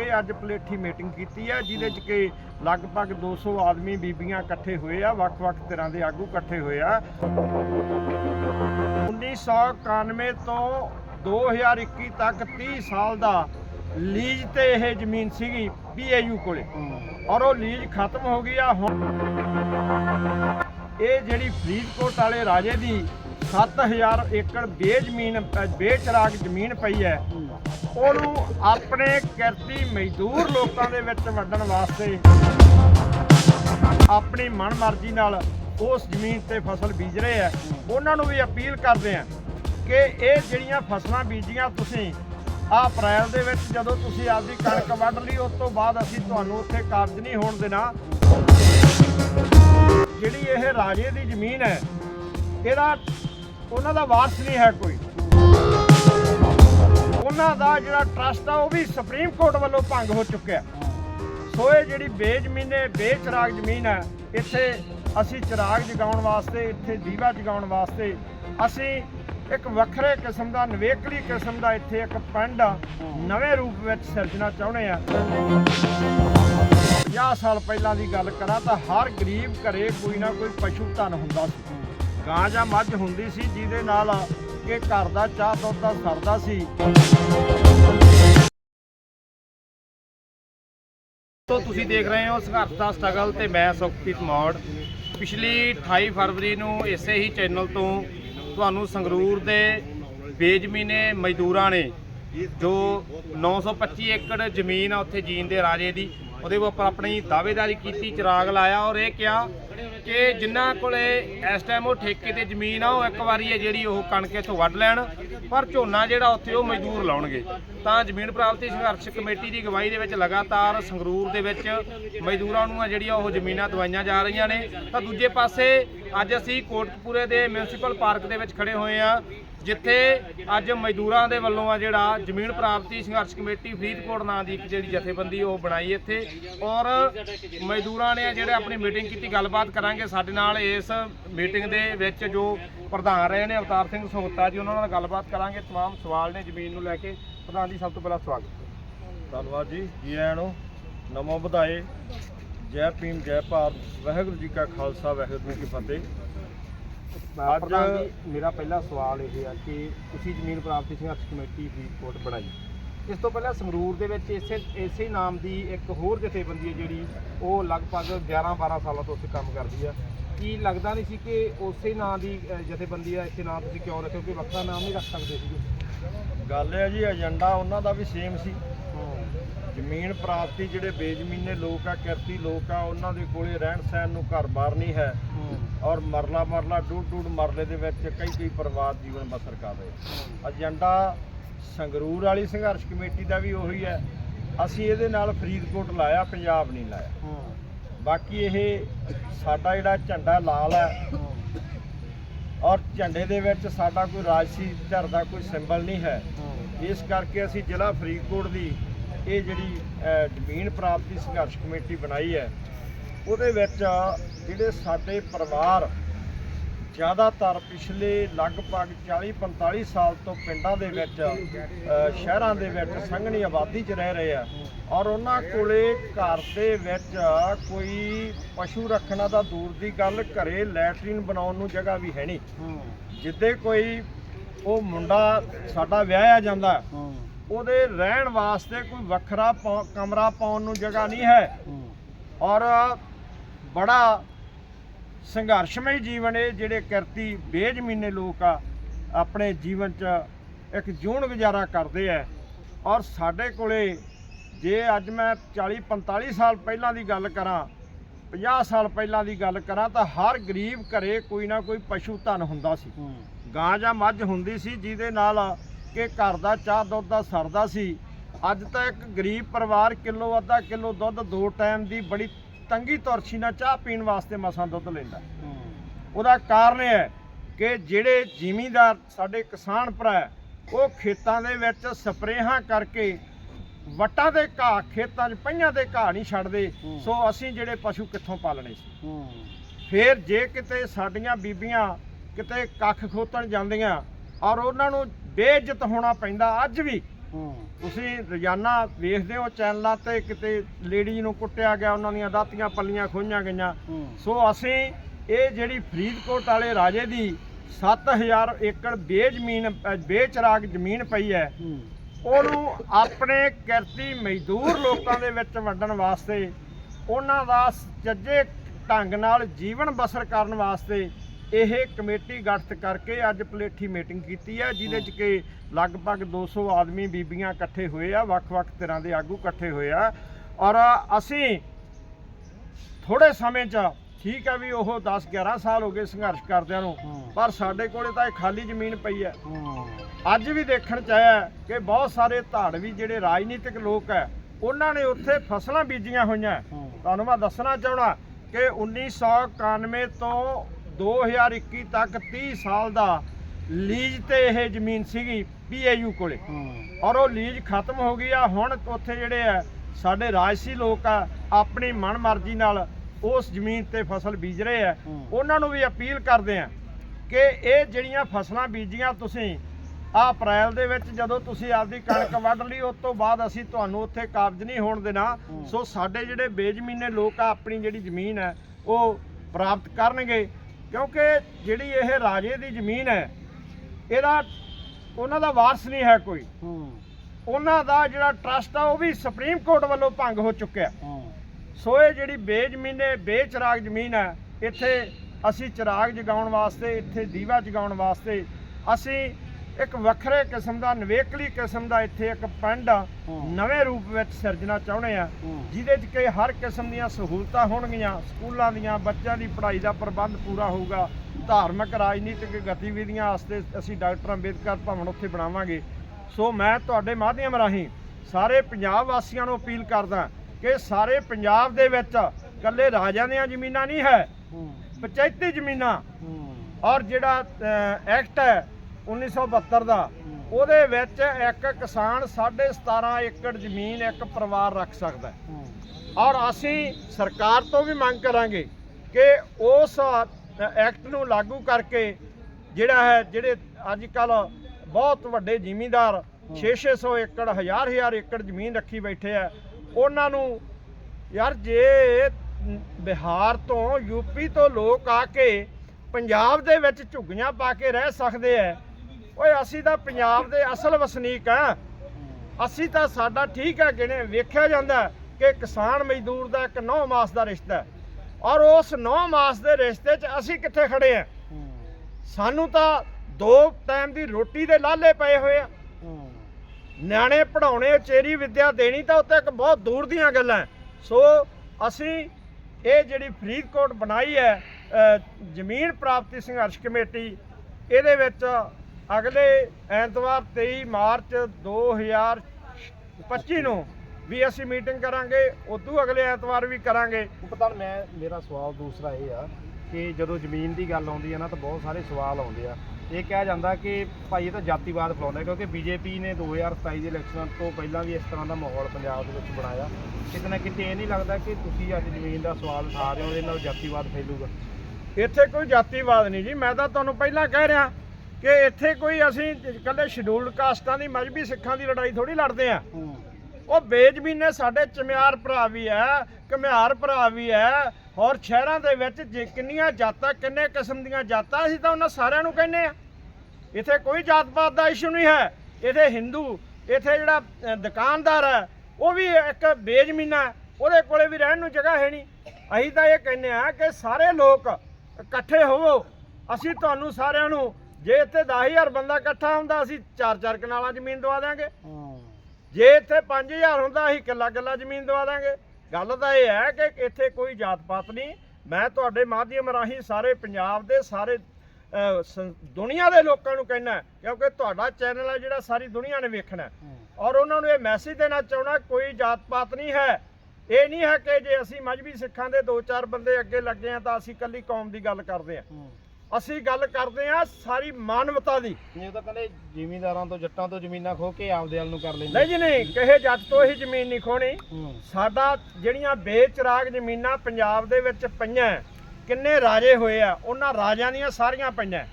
ਕੇ ਅੱਜ ਪਲੇਠੀ ਮੀਟਿੰਗ ਕੀਤੀ ਹੈ ਜਿਹਦੇ 'ਚ ਕਿ ਲਗਭਗ 200 ਆਦਮੀ ਬੀਬੀਆਂ ਇਕੱਠੇ ਹੋਏ ਆ ਵੱਖ-ਵੱਖ ਤਰ੍ਹਾਂ ਦੇ ਆਗੂ ਇਕੱਠੇ ਹੋਏ ਆ। 1991 ਤੋਂ 2021 ਤੱਕ 30 ਸਾਲ ਦਾ ਲੀਜ਼ ਤੇ ਇਹ ਜ਼ਮੀਨ ਸੀਗੀ ਬੀਏਯੂ ਕੋਲੇ। ਔਰ ਉਹ ਲੀਜ਼ ਖਤਮ ਹੋ ਗਈ ਆ ਹੁਣ ਇਹ ਜਿਹੜੀ ਫਰੀਦਕੋਟ ਵਾਲੇ ਰਾਜੇ ਦੀ 7000 ਏਕੜ ਬੇਜ਼ਮੀਨ ਅ, ਬੇਚਰਾਗ ਜ਼ਮੀਨ ਪਈ ਹੈ ਉਹਨੂੰ ਆਪਣੇ ਕਿਰਤੀ ਮਜ਼ਦੂਰ ਲੋਕਾਂ ਦੇ ਵਿੱਚ ਵੰਡਣ ਵਾਸਤੇ ਆਪਣੀ ਮਨਮਰਜ਼ੀ ਨਾਲ ਉਸ ਜ਼ਮੀਨ ਤੇ ਫਸਲ ਬੀਜ ਰਹੇ ਆ। ਉਹਨਾਂ ਨੂੰ ਵੀ ਅਪੀਲ ਕਰਦੇ ਆ ਕਿ ਇਹ ਜਿਹੜੀਆਂ ਫਸਲਾਂ ਬੀਜੀਆਂ ਤੁਸੀਂ ਆ ਅਪ੍ਰੈਲ ਦੇ ਵਿੱਚ ਜਦੋਂ ਤੁਸੀਂ ਆਪਦੀ ਕਣਕ ਵੱਢ ਲਈ, ਉਸ ਤੋਂ ਬਾਅਦ ਅਸੀਂ ਤੁਹਾਨੂੰ ਉੱਥੇ ਕਾਬਜ਼ ਨਹੀਂ ਹੋਣ ਦੇਣਾ। ਜਿਹੜੀ ਇਹ ਰਾਜੇ ਦੀ ਜ਼ਮੀਨ ਹੈ, ਇਹਦਾ, ਉਹਨਾਂ ਦਾ ਵਾਰਸ ਨਹੀਂ ਹੈ ਕੋਈ। ਉਹਨਾਂ ਦਾ ਜਿਹੜਾ ਟਰਸਟ ਆ, ਉਹ ਵੀ ਸੁਪਰੀਮ ਕੋਰਟ ਵੱਲੋਂ ਭੰਗ ਹੋ ਚੁੱਕਿਆ ਸੋ ਇਹ ਜਿਹੜੀ ਬੇਜ਼ਮੀਨੇ, ਬੇਚਰਾਗ ਜ਼ਮੀਨ ਹੈ, ਇੱਥੇ ਅਸੀਂ ਚਿਰਾਗ ਜਗਾਉਣ ਵਾਸਤੇ, ਇੱਥੇ ਦੀਵਾ ਜਗਾਉਣ ਵਾਸਤੇ, ਅਸੀਂ ਇੱਕ ਵੱਖਰੇ ਕਿਸਮ ਦਾ, ਨਵੇਕਲੀ ਕਿਸਮ ਦਾ ਇੱਥੇ ਇੱਕ ਪਿੰਡ ਨਵੇਂ ਰੂਪ ਵਿੱਚ ਸਿਰਜਣਾ ਚਾਹੁੰਦੇ ਆ। 50 ਸਾਲ ਪਹਿਲਾਂ ਦੀ ਗੱਲ ਕਰਾਂ ਤਾਂ ਹਰ ਗਰੀਬ ਘਰੇ ਕੋਈ ਨਾ ਕੋਈ ਪਸ਼ੂ ਧਨ ਹੁੰਦਾ ਸੀ। ਗਾਂ ਜਾਂ ਮੱਝ ਹੁੰਦੀ ਸੀ, ਜਿਹਦੇ ਨਾਲ ਕਿ ਘਰ ਦਾ ਚਾਹ ਦੁੱਧ ਦਾ ਸਰਦਾ ਸੀ। ਤੋਂ ਤੁਸੀਂ ਦੇਖ ਰਹੇ ਹੋ ਸੰਘਰਸ਼ ਦਾ ਸਟਰਗਲ ਤੇ ਮੈਂ ਸੁਖਪ੍ਰੀਤ ਮੌੜ। ਪਿਛਲੀ 28 ਫਰਵਰੀ ਨੂੰ ਇਸੇ ਹੀ ਚੈਨਲ ਤੋਂ ਤੁਹਾਨੂੰ ਸੰਗਰੂਰ ਦੇ ਬੇਜ਼ਮੀਨੇ ਮਜ਼ਦੂਰਾਂ ਨੇ ਜੋ 925 ਏਕੜ ਜ਼ਮੀਨ ਆ ਉੱਥੇ ਜੀਨ ਦੇ ਰਾਜੇ ਦੀ ਉਹਦੇ ਉੱਪਰ ਆਪਣੀ ਦਾਅਵੇਦਾਰੀ ਕੀਤੀ, ਚਿਰਾਗ ਲਾਇਆ ਔਰ ਇਹ ਕਿਹਾ ਕਿ ਜਿਨ੍ਹਾਂ ਕੋਲੇ ਇਸ ਟਾਈਮ ਉਹ ਠੇਕੇ ਤੇ ਜ਼ਮੀਨ ਆ, ਉਹ ਇੱਕ ਵਾਰੀ ਹੈ ਜਿਹੜੀ ਉਹ ਕਣਕ ਇੱਥੋਂ ਵੱਢ ਲੈਣ, ਪਰ ਝੋਨਾ ਜਿਹੜਾ ਉੱਥੇ ਉਹ ਮਜ਼ਦੂਰ ਲਾਉਣਗੇ। ਤਾਂ ਜ਼ਮੀਨ ਪ੍ਰਾਪਤੀ ਸੰਘਰਸ਼ ਕਮੇਟੀ ਦੀ ਅਗਵਾਈ ਦੇ ਵਿੱਚ ਲਗਾਤਾਰ ਸੰਗਰੂਰ ਦੇ ਵਿੱਚ ਮਜ਼ਦੂਰਾਂ ਨੂੰ ਆ ਜਿਹੜੀਆਂ ਉਹ ਜ਼ਮੀਨਾਂ ਦਵਾਈਆਂ ਜਾ ਰਹੀਆਂ ਨੇ। ਤਾਂ ਦੂਜੇ ਪਾਸੇ ਅੱਜ ਅਸੀਂ ਕੋਟਕਪੂਰੇ ਦੇ ਮਿਊਨਿਸਪਲ ਪਾਰਕ ਦੇ ਵਿੱਚ ਖੜੇ ਹੋਏ ਆ ਜਿੱਥੇ ਅੱਜ ਮਜ਼ਦੂਰਾਂ ਦੇ ਵੱਲੋਂ ਆ ਜਿਹੜਾ ਜ਼ਮੀਨ ਪ੍ਰਾਪਤੀ ਸੰਘਰਸ਼ ਕਮੇਟੀ ਫਰੀਦਕੋਟ ਨਾਂ ਦੀ ਇੱਕ ਜਿਹੜੀ ਜਥੇਬੰਦੀ ਉਹ ਬਣਾਈ ਇੱਥੇ ਔਰ ਮਜ਼ਦੂਰਾਂ ਨੇ ਆ ਜਿਹੜੇ ਆਪਣੀ ਮੀਟਿੰਗ ਕੀਤੀ ਗੱਲਬਾਤ ਕਰਾਂਗੇ ਸਾਡੇ ਨਾਲ ਇਸ ਮੀਟਿੰਗ ਦੇ ਵਿੱਚ ਜੋ ਪ੍ਰਧਾਨ ਰਹੇ ਨੇ ਅਵਤਾਰ ਸਿੰਘ ਸੋਹਤਾ ਜੀ ਉਹਨਾਂ ਨਾਲ ਗੱਲਬਾਤ ਕਰਾਂਗੇ तमाम ਸਵਾਲ ਨੇ ਜ਼ਮੀਨ ਨੂੰ ਲੈ ਕੇ ਪ੍ਰਧਾਨ ਜੀ ਸਭ ਤੋਂ ਪਹਿਲਾਂ ਸਵਾਗਤ ਧੰਨਵਾਦ ਜੀ ਜੀ ਆਇਆਂ ਨੂੰ ਨਮੋ ਵਧਾਏ ਜੈ ਭੀਮ ਜੈ ਭਾਰਤ ਵਾਹਿਗੁਰੂ ਜੀ ਕਾ ਖਾਲਸਾ ਵਾਹਿਗੁਰੂ ਜੀ ਕੀ ਫਤਿਹ ਅੱਜ- ਪ੍ਰਧਾਨ ਜੀ ਮੇਰਾ ਪਹਿਲਾ ਸਵਾਲ ਇਹ ਆ ਕਿ ਤੁਸੀਂ ਜ਼ਮੀਨ ਪ੍ਰਾਪਤੀ ਸੰਘਰਸ਼ ਕਮੇਟੀ ਫਰੀਦਕੋਟ ਬਣਾਈ। ਇਸ ਤੋਂ ਪਹਿਲਾਂ ਸੰਗਰੂਰ ਦੇ ਵਿੱਚ ਇਸੇ ਇਸੇ ਨਾਮ ਦੀ ਇੱਕ ਹੋਰ ਜਥੇਬੰਦੀ ਹੈ ਜਿਹੜੀ ਉਹ ਲਗਭਗ 11 12 ਸਾਲਾਂ ਤੋਂ ਉੱਥੇ ਕੰਮ ਕਰਦੀ ਆ। ਕੀ ਲੱਗਦਾ ਨਹੀਂ ਸੀ ਕਿ ਉਸੇ ਨਾਂ ਦੀ ਜਥੇਬੰਦੀ ਆ ਇੱਥੇ ਨਾਂ ਤੁਸੀਂ ਕਿਉਂ ਰੱਖਿਓ ਕਿ ਵੱਖਰਾ ਨਾਮ ਨਹੀਂ ਰੱਖ ਸਕਦੇ ਸੀ ਗੱਲ ਆ ਜੀ ਏਜੰਡਾ ਉਹਨਾਂ ਦਾ ਵੀ ਸੇਮ ਸੀ। ਜ਼ਮੀਨ ਪ੍ਰਾਪਤੀ ਜਿਹੜੇ ਬੇਜ਼ਮੀਨੇ ਲੋਕ ਆ ਕਿਰਤੀ ਲੋਕ ਆ ਉਹਨਾਂ ਦੇ ਕੋਲੇ ਰਹਿਣ ਸਹਿਣ ਨੂੰ ਘਰ-ਬਾਰ ਨਹੀਂ ਹੈ। ਔਰ ਮਰਲਾ ਮਰਲਾ, ਡੂਡ ਡੂਡ ਮਰਲੇ ਦੇ ਵਿੱਚ ਕਈ ਕਈ ਪਰਿਵਾਰ ਜੀਵਨ ਬਸਰ ਕਰ ਰਹੇ ਏਜੰਡਾ ਸੰਗਰੂਰ ਵਾਲੀ ਸੰਘਰਸ਼ ਕਮੇਟੀ ਦਾ ਵੀ ਉਹੀ ਹੈ। ਅਸੀਂ ਇਹਦੇ ਨਾਲ ਫਰੀਦਕੋਟ ਲਾਇਆ, ਪੰਜਾਬ ਨਹੀਂ ਲਾਇਆ। ਬਾਕੀ ਇਹ ਸਾਡਾ ਜਿਹੜਾ ਝੰਡਾ ਲਾਲ ਹੈ। ਔਰ ਝੰਡੇ ਦੇ ਵਿੱਚ ਸਾਡਾ ਕੋਈ ਰਾਜਸੀ ਧਰ ਦਾ ਕੋਈ ਸਿੰਬਲ ਨਹੀਂ ਹੈ। ਇਸ ਕਰਕੇ ਅਸੀਂ ਜ਼ਿਲ੍ਹਾ ਫਰੀਦਕੋਟ ਦੀ ਇਹ ਜਿਹੜੀ ਜ਼ਮੀਨ ਪ੍ਰਾਪਤੀ ਸੰਘਰਸ਼ ਕਮੇਟੀ ਬਣਾਈ ਹੈ। ਉਹਦੇ ਵਿੱਚ ਜਿਹੜੇ ਸਾਡੇ ਪਰਿਵਾਰ ਜ਼ਿਆਦਾਤਰ ਪਿਛਲੇ ਲਗਭਗ 40-45 ਸਾਲ ਤੋਂ ਪਿੰਡਾਂ ਦੇ ਵਿੱਚ ਸ਼ਹਿਰਾਂ ਦੇ ਵਿੱਚ ਸੰਘਣੀ ਆਬਾਦੀ 'ਚ ਰਹਿ ਰਹੇ ਆ ਔਰ ਉਹਨਾਂ ਕੋਲੇ ਘਰ ਦੇ ਵਿੱਚ ਕੋਈ ਪਸ਼ੂ ਰੱਖਣਾ ਤਾਂ ਦੂਰ ਦੀ ਗੱਲ ਘਰੇ ਲੈਟਰੀਨ ਬਣਾਉਣ ਨੂੰ ਜਗ੍ਹਾ ਵੀ ਹੈ ਨਹੀਂ। ਜਿੱਦੇ ਕੋਈ ਉਹ ਮੁੰਡਾ ਸਾਡਾ ਵਿਆਹਿਆ ਜਾਂਦਾ ਉਹਦੇ ਰਹਿਣ ਵਾਸਤੇ ਕੋਈ ਵੱਖਰਾ ਕਮਰਾ ਪਾਉਣ ਨੂੰ ਜਗ੍ਹਾ ਨਹੀਂ ਹੈ। ਔਰ ਬੜਾ ਸੰਘਰਸ਼ਮਈ ਜੀਵਨ ਇਹ ਜਿਹੜੇ ਕਿਰਤੀ ਬੇਜ਼ਮੀਨੇ ਲੋਕ ਆ ਆਪਣੇ ਜੀਵਨ 'ਚ ਇੱਕ ਜੂਨ ਗੁਜ਼ਾਰਾ ਕਰਦੇ ਆ। ਔਰ ਸਾਡੇ ਕੋਲੇ ਜੇ ਅੱਜ ਮੈਂ 40 45 ਸਾਲ ਪਹਿਲਾਂ ਦੀ ਗੱਲ ਕਰਾਂ 50 ਸਾਲ ਪਹਿਲਾਂ ਦੀ ਗੱਲ ਕਰਾਂ ਤਾਂ ਹਰ ਗਰੀਬ ਘਰੇ ਕੋਈ ਨਾ ਕੋਈ ਪਸ਼ੂ ਧਨ ਹੁੰਦਾ ਸੀ। ਗਾਂ ਜਾਂ ਮੱਝ ਹੁੰਦੀ ਸੀ ਜਿਹਦੇ ਨਾਲ ਕਿ ਘਰ ਦਾ ਚਾਹ ਦੁੱਧ ਦਾ ਸਰਦਾ ਸੀ। ਅੱਜ ਤਾਂ ਇੱਕ ਗਰੀਬ ਪਰਿਵਾਰ ਕਿਲੋ ਅੱਧਾ ਕਿਲੋ ਦੁੱਧ ਦੋ ਟਾਈਮ ਦੀ ਬੜੀ ਤੰਗੀ ਤੁਰਸ਼ੀ ਨਾਲ ਚਾਹ ਪੀਣ ਵਾਸਤੇ ਮਸਾਂ ਦੁੱਧ ਲੈਂਦਾ। ਉਹਦਾ ਕਾਰਨ ਇਹ ਹੈ ਕਿ ਜਿਹੜੇ ਜ਼ਿਮੀਂਦਾਰ ਸਾਡੇ ਕਿਸਾਨ ਭਰਾ ਉਹ ਖੇਤਾਂ ਦੇ ਵਿੱਚ ਸਪਰੇਹਾਂ ਕਰਕੇ ਵਟਾਂ ਦੇ ਘਾਹ ਖੇਤਾਂ 'ਚ ਪਈਆਂ ਦੇ ਘਾਹ ਨਹੀਂ ਛੱਡਦੇ ਸੋ ਅਸੀਂ ਜਿਹੜੇ ਪਸ਼ੂ ਕਿੱਥੋਂ ਪਾਲਣੇ ਸੀ? ਫਿਰ ਜੇ ਕਿਤੇ ਸਾਡੀਆਂ ਬੀਬੀਆਂ ਕਿਤੇ ਕੱਖ ਖੋਤਣ ਜਾਂਦੀਆਂ ਔਰ ਉਹਨਾਂ ਨੂੰ ਬੇਇੱਜ਼ਤ ਹੋਣਾ ਪੈਂਦਾ ਅੱਜ ਵੀ ਤੁਸੀਂ ਰੋਜ਼ਾਨਾ ਵੇਖਦੇ ਹੋ ਚੈਨਲਾਂ ਤੇ ਕਿਤੇ ਲੇਡੀਜ਼ ਨੂੰ ਕੁੱਟਿਆ ਗਿਆ ਉਹਨਾਂ ਦੀਆਂ ਦਾਤੀਆਂ ਪੱਲੀਆਂ ਖੋਈਆਂ ਗਈਆਂ। ਸੋ ਅਸੀਂ ਇਹ ਜਿਹੜੀ ਫਰੀਦਕੋਟ ਵਾਲੇ ਰਾਜੇ ਦੀ 7000 ਏਕੜ ਬੇਜ਼ਮੀਨ ਬੇਚਰਾਗ ਜ਼ਮੀਨ ਪਈ ਹੈ ਹੂੰ। ਉਹਨੂੰ ਆਪਣੇ ਕਿਰਤੀ ਮਜ਼ਦੂਰ ਲੋਕਾਂ ਦੇ ਵਿੱਚ ਵੰਡਣ ਵਾਸਤੇ ਉਹਨਾਂ ਦਾ ਜੱਜੇ ਢੰਗ ਨਾਲ ਜੀਵਨ ਬਸਰ ਕਰਨ ਵਾਸਤੇ ਇਹ ਕਮੇਟੀ ਗਠਿਤ ਕਰਕੇ ਅੱਜ ਪਲੇਠੀ ਮੀਟਿੰਗ ਕੀਤੀ ਹੈ ਜਿਹਦੇ ਚ ਕਿ ਲਗਭਗ 200 ਆਦਮੀ ਬੀਬੀਆਂ ਇਕੱਠੇ ਹੋਏ ਆ ਵੱਖ-ਵੱਖ ਤਰ੍ਹਾਂ ਦੇ ਆਗੂ ਇਕੱਠੇ ਹੋਏ ਆ। ਔਰ ਅਸੀਂ ਥੋੜੇ ਸਮੇਂ 'ਚ ਠੀਕ ਹੈ ਵੀ ਉਹ 10 11 ਸਾਲ ਹੋ ਗਏ ਸੰਘਰਸ਼ ਕਰਦਿਆਂ ਨੂੰ। ਪਰ ਸਾਡੇ ਕੋਲੇ ਤਾਂ ਇਹ ਖਾਲੀ ਜ਼ਮੀਨ ਪਈ ਹੈ। ਅੱਜ ਵੀ ਦੇਖਣ ਚ ਆਇਆ ਕਿ ਬਹੁਤ ਸਾਰੇ ਧਾੜਵੀ ਜਿਹੜੇ ਰਾਜਨੀਤਿਕ ਲੋਕ ਹੈ ਉਹਨਾਂ ਨੇ ਉੱਥੇ ਫਸਲਾਂ ਬੀਜੀਆਂ ਹੋਈਆਂ। ਤੁਹਾਨੂੰ ਮੈਂ ਦੱਸਣਾ ਚਾਹਣਾ ਕਿ 1991 ਤੋਂ 2021 ਤੱਕ 30 ਸਾਲ ਦਾ ਲੀਜ਼ ਤੇ ਇਹ ਜ਼ਮੀਨ ਸੀਗੀ ਪੀਏਯੂ ਕੋਲੇ। ਔਰ ਉਹ ਲੀਜ਼ ਖਤਮ ਹੋ ਗਈ ਆ। ਹੁਣ ਉੱਥੇ ਜਿਹੜੇ ਆ ਸਾਡੇ ਰਾਜਸੀ ਲੋਕ ਆ ਆਪਣੀ ਮਨਮਰਜ਼ੀ ਨਾਲ ਉਸ ਜ਼ਮੀਨ ਤੇ ਫਸਲ ਬੀਜ ਰਹੇ ਆ। ਉਹਨਾਂ ਨੂੰ ਵੀ ਅਪੀਲ ਕਰਦੇ ਆ ਕਿ ਇਹ ਜਿਹੜੀਆਂ ਫਸਲਾਂ ਬੀਜੀਆਂ ਤੁਸੀਂ ਆ ਅਪ੍ਰੈਲ ਦੇ ਵਿੱਚ ਜਦੋਂ ਤੁਸੀਂ ਆਪਦੀ ਕਣਕ ਵੱਢ ਲਈ ਉਸ ਤੋਂ ਬਾਅਦ ਅਸੀਂ ਤੁਹਾਨੂੰ ਉੱਥੇ ਕਾਬਜ਼ ਨਹੀਂ ਹੋਣ ਦੇਣਾ। ਸੋ ਸਾਡੇ ਜਿਹੜੇ ਬੇਜ਼ਮੀਨੇ ਲੋਕ ਆ ਆਪਣੀ ਜਿਹੜੀ ਜ਼ਮੀਨ ਹੈ ਉਹ ਪ੍ਰਾਪਤ ਕਰਨਗੇ। ਕਿਉਂਕਿ ਜਿਹੜੀ ਇਹ ਰਾਜੇ ਦੀ ਜ਼ਮੀਨ ਹੈ ਇਹਦਾ ਉਹਨਾਂ ਦਾ ਵਾਰਸ ਨਹੀਂ ਹੈ ਕੋਈ। ਹੂੰ। ਉਹਨਾਂ ਦਾ ਜਿਹੜਾ ਟਰਸਟ ਆ ਉਹ ਵੀ ਸੁਪਰੀਮ ਕੋਰਟ ਵੱਲੋਂ ਭੰਗ ਹੋ ਚੁੱਕਿਆ। ਹੂੰ। ਸੋ ਇਹ ਜਿਹੜੀ ਬੇਜ਼ਮੀਨੇ ਬੇਚਰਾਗ ਜ਼ਮੀਨ ਹੈ ਇੱਥੇ ਅਸੀਂ ਚਿਰਾਗ ਜਗਾਉਣ ਵਾਸਤੇ ਇੱਥੇ ਦੀਵਾ ਜਗਾਉਣ ਵਾਸਤੇ ਅਸੀਂ ਇੱਕ ਵੱਖਰੇ ਕਿਸਮ ਦਾ ਨਵੇਕਲੀ ਕਿਸਮ ਦਾ ਇੱਥੇ ਇੱਕ ਪਿੰਡ। ਨਵੇਂ ਰੂਪ ਵਿੱਚ ਸਿਰਜਣਾ ਚਾਹੁੰਦੇ ਆ। ਜਿਹਦੇ 'ਚ ਕਿ ਹਰ ਕਿਸਮ ਦੀਆਂ ਸਹੂਲਤਾਂ ਹੋਣਗੀਆਂ। ਸਕੂਲਾਂ ਦੀਆਂ ਬੱਚਿਆਂ ਦੀ ਪੜ੍ਹਾਈ ਦਾ ਪ੍ਰਬੰਧ ਪੂਰਾ ਹੋਊਗਾ। ਧਾਰਮਿਕ ਰਾਜਨੀਤਿਕ ਗਤੀਵਿਧੀਆਂ ਵਾਸਤੇ ਅਸੀਂ ਡਾਕਟਰ ਅੰਬੇਦਕਰ ਭਵਨ ਉੱਥੇ ਬਣਾਵਾਂਗੇ। ਸੋ ਮੈਂ ਤੁਹਾਡੇ ਮਾਧਿਅਮ ਰਾਹੀਂ ਸਾਰੇ ਪੰਜਾਬ ਵਾਸੀਆਂ ਨੂੰ ਅਪੀਲ ਕਰਦਾ ਕਿ ਸਾਰੇ ਪੰਜਾਬ ਦੇ ਵਿੱਚ ਇਕੱਲੇ ਰਾਜਿਆਂ ਦੀਆਂ ਜ਼ਮੀਨਾਂ ਨਹੀਂ ਹੈ ਪੰਚਾਇਤੀ ਜ਼ਮੀਨਾਂ। ਔਰ ਜਿਹੜਾ ਐਕਟ ਹੈ 1972 ਦਾ। ਉਹਦੇ ਵਿੱਚ ਇੱਕ ਕਿਸਾਨ 17.5 ਏਕੜ ਜ਼ਮੀਨ ਇੱਕ ਪਰਿਵਾਰ ਰੱਖ ਸਕਦਾ ਔਰ ਅਸੀਂ ਸਰਕਾਰ ਤੋਂ ਵੀ ਮੰਗ ਕਰਾਂਗੇ ਕਿ ਉਸ ਐਕਟ ਨੂੰ ਲਾਗੂ ਕਰਕੇ ਜਿਹੜਾ ਹੈ, ਜਿਹੜੇ ਅੱਜ ਕੱਲ ਬਹੁਤ ਵੱਡੇ ਜ਼ਿਮੀਂਦਾਰ 6-600 ਏਕੜ, ਹਜ਼ਾਰ ਹਜ਼ਾਰ ਏਕੜ ਜ਼ਮੀਨ ਰੱਖੀ ਬੈਠੇ ਆ, ਉਹਨਾਂ ਨੂੰ ਯਾਰ ਜੇ ਬਿਹਾਰ ਤੋਂ ਯੂਪੀ ਤੋਂ ਲੋਕ ਆ ਕੇ ਪੰਜਾਬ ਦੇ ਵਿੱਚ ਝੁੱਗੀਆਂ ਪਾ ਕੇ ਰਹਿ ਸਕਦੇ ਆ ਓਏ, ਅਸੀਂ ਤਾਂ ਪੰਜਾਬ ਦੇ ਅਸਲ ਵਸਨੀਕ ਆ। ਅਸੀਂ ਤਾਂ ਸਾਡਾ ਠੀਕ ਹੈ ਕਿਨੇ ਵੇਖਿਆ ਜਾਂਦਾ ਕਿ ਕਿਸਾਨ ਮਜ਼ਦੂਰ ਦਾ ਇੱਕ ਨੌ ਮਾਸ ਦਾ ਰਿਸ਼ਤਾ ਔਰ ਉਸ ਨੌ ਮਾਸ ਦੇ ਰਿਸ਼ਤੇ 'ਚ ਅਸੀਂ ਕਿੱਥੇ ਖੜੇ ਆ? ਸਾਨੂੰ ਤਾਂ ਦੋ ਟਾਈਮ ਦੀ ਰੋਟੀ ਦੇ ਲਾਲੇ ਪਏ ਹੋਏ ਆ। ਨਿਆਣੇ ਪੜਾਉਣੇ ਉਚੇਰੀ ਵਿੱਦਿਆ ਦੇਣੀ ਤਾਂ ਉੱਤੇ ਇੱਕ ਬਹੁਤ ਦੂਰ ਦੀਆਂ ਗੱਲਾਂ ਸੋ ਅਸੀਂ ਇਹ ਜਿਹੜੀ ਫਰੀਦਕੋਟ ਬਣਾਈ ਹੈ ਜ਼ਮੀਨ ਪ੍ਰਾਪਤੀ ਸੰਘਰਸ਼ ਕਮੇਟੀ, ਇਹਦੇ ਵਿੱਚ ਅਗਲੇ ਐਤਵਾਰ 23 ਮਾਰਚ 2025 ਨੂੰ ਵੀ ਅਸੀਂ ਮੀਟਿੰਗ ਕਰਾਂਗੇ ਉਦੋਂ ਅਗਲੇ ਐਤਵਾਰ ਵੀ ਕਰਾਂਗੇ। ਉਪਤਾਨ ਮੈਂ ਮੇਰਾ ਸਵਾਲ ਦੂਸਰਾ ਇਹ ਆ ਕਿ ਜਦੋਂ ਜ਼ਮੀਨ ਦੀ ਗੱਲ ਆਉਂਦੀ ਹੈ ਨਾ ਤਾਂ ਬਹੁਤ ਸਾਰੇ ਸਵਾਲ ਆਉਂਦੇ ਆ। ਇਹ ਕਿਹਾ ਜਾਂਦਾ ਕਿ ਭਾਈ ਇਹ ਤਾਂ ਜਾਤੀਵਾਦ ਫੈਲਾਉਂਦਾ ਕਿਉਂਕਿ ਬੀਜੇਪੀ ਨੇ 2027 ਦੇ ਇਲੈਕਸ਼ਨ ਤੋਂ ਪਹਿਲਾਂ ਵੀ ਇਸ ਤਰ੍ਹਾਂ ਦਾ ਮਾਹੌਲ ਪੰਜਾਬ ਦੇ ਵਿੱਚ ਬਣਾਇਆ। ਕਿਤੇ ਨਾ ਕਿਤੇ ਇਹ ਨਹੀਂ ਲੱਗਦਾ ਕਿ ਤੁਸੀਂ ਅੱਜ ਜ਼ਮੀਨ ਦਾ ਸਵਾਲ ਉਠਾ ਰਹੇ ਹੋ ਉਹਦੇ ਨਾਲ ਜਾਤੀਵਾਦ ਫੈਲੂਗਾ। ਇੱਥੇ ਕੋਈ ਜਾਤੀਵਾਦ ਨਹੀਂ ਜੀ ਮੈਂ ਤਾਂ ਤੁਹਾਨੂੰ ਪਹਿਲਾਂ ਕਹਿ ਰਿਹਾ ਕਿ ਇੱਥੇ ਕੋਈ ਅਸੀਂ ਇਕੱਲੇ ਸ਼ਡਿਊਲਡ ਕਾਸਟਾਂ ਦੀ ਮਜਬੀ ਸਿੱਖਾਂ ਦੀ ਲੜਾਈ ਥੋੜੀ ਲੜਦੇ ਆ। ਹੂੰ। ਉਹ ਬੇਜ਼ਮੀਨੇ ਸਾਡੇ ਚਮਿਆਰ ਭਰਾ ਵੀ ਐ ਘਮਿਆਰ ਭਰਾ ਵੀ ਐ ਔਰ ਸ਼ਹਿਰਾਂ ਦੇ ਵਿੱਚ ਜੇ ਕਿੰਨੀਆਂ ਜਾਤਾਂ ਕਿੰਨੇ ਕਿਸਮ ਦੀਆਂ ਜਾਤਾਂ ਅਸੀਂ ਤਾਂ ਉਹਨਾਂ ਸਾਰਿਆਂ ਨੂੰ ਕਹਿੰਦੇ ਆ। ਇੱਥੇ ਕੋਈ ਜਾਤ ਪਾਤ ਦਾ ਇਸ਼ੂ ਨਹੀਂ ਹੈ। ਇੱਥੇ ਹਿੰਦੂ ਇੱਥੇ ਜਿਹੜਾ ਦੁਕਾਨਦਾਰ ਹੈ ਉਹ ਵੀ ਇੱਕ ਬੇਜ਼ਮੀਨਾ ਹੈ, ਉਹਦੇ ਕੋਲੇ ਵੀ ਰਹਿਣ ਨੂੰ ਜਗ੍ਹਾ ਹੈ ਨਹੀਂ। ਅਸੀਂ ਤਾਂ ਇਹ ਕਹਿੰਦੇ ਆ ਕਿ ਸਾਰੇ ਲੋਕ ਇਕੱਠੇ ਹੋਵੋ। ਅਸੀਂ ਤੁਹਾਨੂੰ ਸਾਰਿਆਂ ਨੂੰ ਜੇ ਇੱਥੇ 10000 ਬੰਦਾ ਇਕੱਠਾ ਹੁੰਦਾ ਅਸੀਂ ਚਾਰ ਚਾਰ ਕਨਾਲਾਂ ਜ਼ਮੀਨ ਦਵਾ ਦਿਆਂਗੇ। ਹੂੰ। ਜੇ ਇੱਥੇ 5000 ਹੁੰਦਾ ਅਸੀਂ ਕਿੱਲਾ ਕਿੱਲਾ ਜ਼ਮੀਨ ਦਵਾ ਦਾਂਗੇ ਗੱਲ ਤਾਂ ਇਹ ਹੈ ਕਿ ਇੱਥੇ ਕੋਈ ਜਾਤ ਪਾਤ ਨਹੀਂ। ਮੈਂ ਤੁਹਾਡੇ ਮਾਧਿਅਮ ਰਾਹੀਂ ਸਾਰੇ ਪੰਜਾਬ ਦੇ ਸਾਰੇ ਦੁਨੀਆ ਦੇ ਲੋਕਾਂ ਨੂੰ ਕਹਿਣਾ ਕਿਉਂਕਿ ਤੁਹਾਡਾ ਚੈਨਲ ਹੈ ਜਿਹੜਾ ਸਾਰੀ ਦੁਨੀਆ ਨੇ ਵੇਖਣਾ ਔਰ ਉਹਨਾਂ ਨੂੰ ਇਹ ਮੈਸੇਜ ਦੇਣਾ ਚਾਹਣਾ ਕੋਈ ਜਾਤ ਪਾਤ ਨਹੀਂ ਹੈ। ਇਹ ਨਹੀਂ ਹੈ ਕਿ ਜੇ ਅਸੀਂ ਮਜਬੀ ਸਿੱਖਾਂ ਦੇ ਦੋ ਚਾਰ ਬੰਦੇ ਅੱਗੇ ਲੱਗੇ ਆ ਤਾਂ ਅਸੀਂ ਕੱਲੀ ਕੌਮ ਦੀ ਗੱਲ ਕਰਦੇ ਆ ਹੂੰ। ਅਸੀਂ ਗੱਲ ਕਰਦੇ ਆ ਸਾਰੀ ਮਾਨਵਤਾ ਦੀ। ਨਹੀਂ ਉਹ ਤਾਂ ਕਹਿੰਦੇ ਜ਼ਿਮੀਂਦਾਰਾਂ ਤੋਂ ਜੱਟਾਂ ਤੋਂ ਜ਼ਮੀਨਾਂ ਖੋ ਕੇ ਆਪਦੇ ਵੱਲ ਨੂੰ ਕਰ ਲੈਂਦੇ। ਨਹੀਂ ਜੀ ਨਹੀਂ ਕਹੇ ਜੱਟ ਤੋਂ ਹੀ ਜ਼ਮੀਨ ਨਹੀਂ ਖੋਣੀ ਹੂੰ। ਸਾਡਾ ਜਿਹੜੀਆਂ ਬੇਚਰਾਗ ਜ਼ਮੀਨਾਂ ਪੰਜਾਬ ਦੇ ਵਿੱਚ ਪਈਆਂ ਕਿੰਨੇ ਰਾਜੇ ਹੋਏ ਆ ਉਹਨਾਂ ਰਾਜਿਆਂ ਦੀਆਂ ਸਾਰੀਆਂ ਪਈਆਂ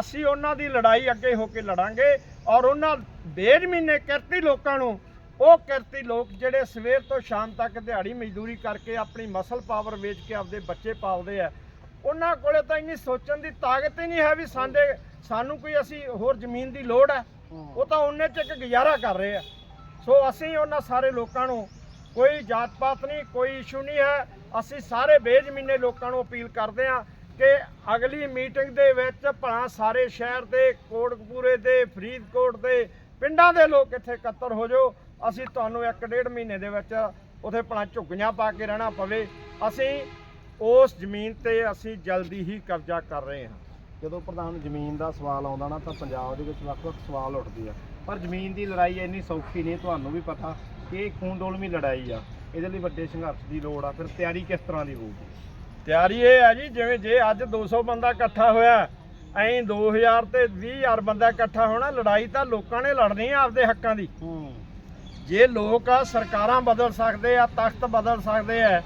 ਅਸੀਂ ਉਹਨਾਂ ਦੀ ਲੜਾਈ ਅੱਗੇ ਹੋ ਕੇ ਲੜਾਂਗੇ ਔਰ ਉਹਨਾਂ ਬੇਜ਼ਮੀਨੇ ਕਿਰਤੀ ਲੋਕਾਂ ਨੂੰ ਉਹ ਕਿਰਤੀ ਲੋਕ ਜਿਹੜੇ ਸਵੇਰ ਤੋਂ ਸ਼ਾਮ ਤੱਕ ਦਿਹਾੜੀ ਮਜ਼ਦੂਰੀ ਕਰਕੇ ਆਪਣੀ ਮਸਲ ਪਾਵਰ ਵੇਚ ਕੇ ਆਪਦੇ ਬੱਚੇ ਪਾਲਦੇ ਆ ਉਹਨਾਂ ਕੋਲੇ ਤਾਂ ਇੰਨੀ ਸੋਚਣ ਦੀ ਤਾਕਤ ਹੀ ਨਹੀਂ ਹੈ ਵੀ ਸਾਡੇ ਸਾਨੂੰ ਕੋਈ ਅਸੀਂ ਹੋਰ ਜ਼ਮੀਨ ਦੀ ਲੋੜ ਹੈ। ਉਹ ਤਾਂ ਉਹਨੇ ਚ ਇੱਕ ਗੁਜ਼ਾਰਾ ਕਰ ਰਹੇ ਆ। ਸੋ ਅਸੀਂ ਉਹਨਾਂ ਸਾਰੇ ਲੋਕਾਂ ਨੂੰ ਕੋਈ ਜਾਤ ਪਾਤ ਨਹੀਂ, ਕੋਈ ਇਸ਼ੂ ਨਹੀਂ ਹੈ। ਅਸੀਂ ਸਾਰੇ ਬੇਜ਼ਮੀਨੇ ਲੋਕਾਂ ਨੂੰ ਅਪੀਲ ਕਰਦੇ ਹਾਂ ਕਿ ਅਗਲੀ ਮੀਟਿੰਗ ਦੇ ਵਿੱਚ ਭਲਾ ਸਾਰੇ ਸ਼ਹਿਰ ਦੇ, ਕੋਟਕਪੂਰੇ ਦੇ, ਫਰੀਦਕੋਟ ਦੇ ਪਿੰਡਾਂ ਦੇ ਲੋਕ ਇੱਥੇ ਇਕੱਤਰ ਹੋ ਜਾਓ। ਅਸੀਂ ਤੁਹਾਨੂੰ ਇੱਕ ਡੇਢ ਮਹੀਨੇ ਦੇ ਵਿੱਚ ਉਥੇ ਭਲਾ ਝੁੱਗੀਆਂ ਪਾ ਕੇ ਰਹਿਣਾ ਪਵੇ। ਅਸੀਂ ਉਸ ਜ਼ਮੀਨ ਤੇ ਅਸੀਂ ਜਲਦੀ ਹੀ ਕਬਜ਼ਾ ਕਰ ਰਹੇ ਹਾਂ। ਜਦੋਂ ਪ੍ਰਧਾਨ ਜ਼ਮੀਨ ਦਾ ਸਵਾਲ ਆਉਂਦਾ ਨਾ ਤਾਂ ਪੰਜਾਬ ਦੇ ਵਿੱਚ ਵੱਖ-ਵੱਖ ਸਵਾਲ ਉੱਠਦੇ ਆ। ਪਰ ਜ਼ਮੀਨ ਦੀ ਲੜਾਈ ਇੰਨੀ ਸੌਖੀ ਨਹੀਂ ਤੁਹਾਨੂੰ ਵੀ ਪਤਾ ਕਿ ਇਹ ਖੂਨ ਡੋਲਵੀਂ ਲੜਾਈ ਆ। ਇਹਦੇ ਲਈ ਵੱਡੇ ਸੰਘਰਸ਼ ਦੀ ਲੋੜ ਆ ਫਿਰ ਤਿਆਰੀ ਕਿਸ ਤਰ੍ਹਾਂ ਦੀ ਹੋਊਗੀ? ਤਿਆਰੀ ਇਹ ਹੈ ਜੀ ਜਿਵੇਂ ਜੇ ਅੱਜ 200 ਬੰਦਾ ਇਕੱਠਾ ਹੋਇਆ ਐਂ 2000 ਤੇ 20000 ਬੰਦਾ ਇਕੱਠਾ ਹੋਣਾ ਲੜਾਈ ਤਾਂ ਲੋਕਾਂ ਨੇ ਲੜਨੀ ਆ ਆਪਦੇ ਹੱਕਾਂ ਦੀ। ਹੂੰ। ਜੇ ਲੋਕ ਆ ਸਰਕਾਰਾਂ ਬਦਲ ਸਕਦੇ ਆ ਤਖਤ ਬਦਲ ਸਕਦੇ ਆ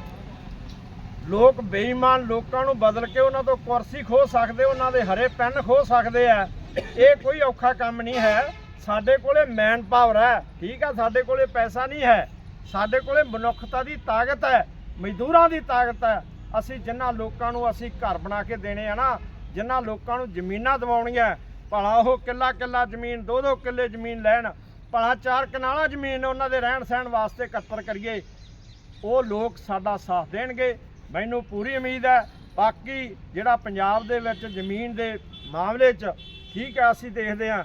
ਲੋਕ ਬੇਈਮਾਨ ਲੋਕਾਂ ਨੂੰ ਬਦਲ ਕੇ ਉਹਨਾਂ ਤੋਂ ਕੁਰਸੀ ਖੋ ਸਕਦੇ, ਉਹਨਾਂ ਦੇ ਹਰੇ ਪੈਨ ਖੋ ਸਕਦੇ ਆ। ਇਹ ਕੋਈ ਔਖਾ ਕੰਮ ਨਹੀਂ ਹੈ। ਸਾਡੇ ਕੋਲੇ ਮੈਨ ਪਾਵਰ ਹੈ, ਠੀਕ ਆ, ਸਾਡੇ ਕੋਲੇ ਪੈਸਾ ਨਹੀਂ ਹੈ। ਸਾਡੇ ਕੋਲੇ ਮਨੁੱਖਤਾ ਦੀ ਤਾਕਤ ਹੈ, ਮਜ਼ਦੂਰਾਂ ਦੀ ਤਾਕਤ ਹੈ। ਅਸੀਂ ਜਿਨ੍ਹਾਂ ਲੋਕਾਂ ਨੂੰ ਅਸੀਂ ਘਰ ਬਣਾ ਕੇ ਦੇਣੇ ਆ ਨਾ ਜਿਨ੍ਹਾਂ ਲੋਕਾਂ ਨੂੰ ਜ਼ਮੀਨਾਂ ਦਿਵਾਉਣੀਆਂ ਭਲਾ ਉਹ ਕਿੱਲਾ ਕਿੱਲਾ ਜ਼ਮੀਨ, ਦੋ ਦੋ ਕਿੱਲੇ ਜ਼ਮੀਨ ਲੈਣ, ਭਲਾ ਚਾਰ ਕਨਾਲਾ ਜ਼ਮੀਨ ਉਹਨਾਂ ਦੇ ਰਹਿਣ ਸਹਿਣ ਵਾਸਤੇ ਇਕੱਤਰ ਕਰੀਏ। ਉਹ ਲੋਕ ਸਾਡਾ ਸਾਥ ਦੇਣਗੇ। ਮੈਨੂੰ ਪੂਰੀ ਉਮੀਦ ਹੈ ਬਾਕੀ ਜਿਹੜਾ ਪੰਜਾਬ ਦੇ ਵਿੱਚ ਜ਼ਮੀਨ ਦੇ ਮਾਮਲੇ 'ਚ ਠੀਕ ਹੈ ਅਸੀਂ ਦੇਖਦੇ ਹਾਂ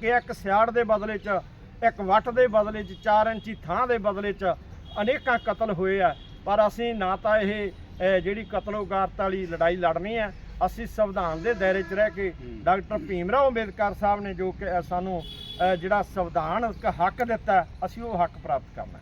ਕਿ ਇੱਕ ਸਿਆੜ ਦੇ ਬਦਲੇ 'ਚ ਇੱਕ ਵੱਟ ਦੇ ਬਦਲੇ 'ਚ 4 ਇੰਚੀ ਥਾਂ ਦੇ ਬਦਲੇ 'ਚ ਅਨੇਕਾਂ ਕਤਲ ਹੋਏ ਆ। ਪਰ ਅਸੀਂ ਨਾ ਤਾਂ ਇਹ ਜਿਹੜੀ ਕਤਲੋਗਾਰਤ ਵਾਲੀ ਲੜਾਈ ਲੜਨੀ ਹੈ ਅਸੀਂ ਸੰਵਿਧਾਨ ਦੇ ਦਾਇਰੇ 'ਚ ਰਹਿ ਕੇ ਡਾਕਟਰ ਭੀਮ ਰਾਓ ਅੰਬੇਦਕਰ ਸਾਹਿਬ ਨੇ ਜੋ ਕਿ ਸਾਨੂੰ ਜਿਹੜਾ ਸੰਵਿਧਾਨ ਹੱਕ ਦਿੱਤਾ ਅਸੀਂ ਉਹ ਹੱਕ ਪ੍ਰਾਪਤ ਕਰਨਾ